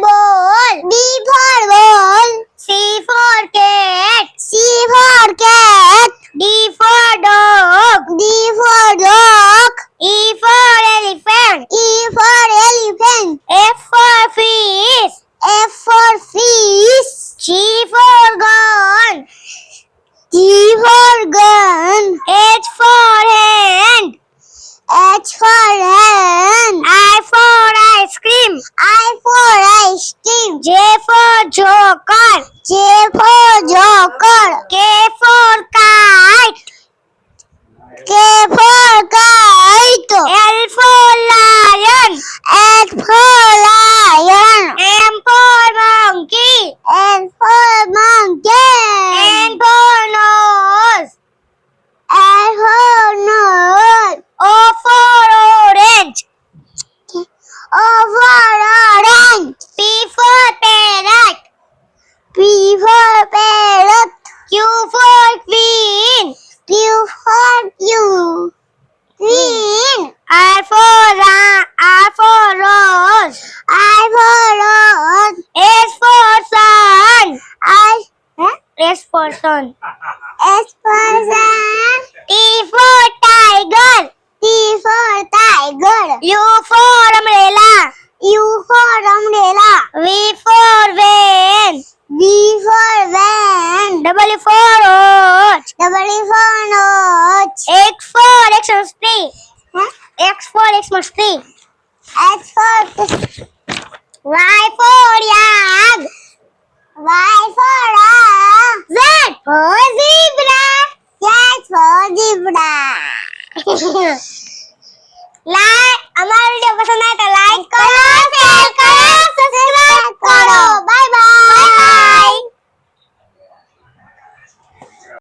ball. B for ball. C for cat. joker, J for joker, K for kite, K for kite, L for lion, L for lion, M for monkey, M for monkey, N for nose, N for nose, O for orange, O for orange, P for. Queen. Q mm. for you. Queen. R for ra- R for rose. I for rose. S for sun. I S for sun. Double for ouch double for ouch X for Xmas tree X for Xmas tree X for Y for yak Y for ah Z for zebra Z for zebra like हमारे video पसंद आए तो लाइक करो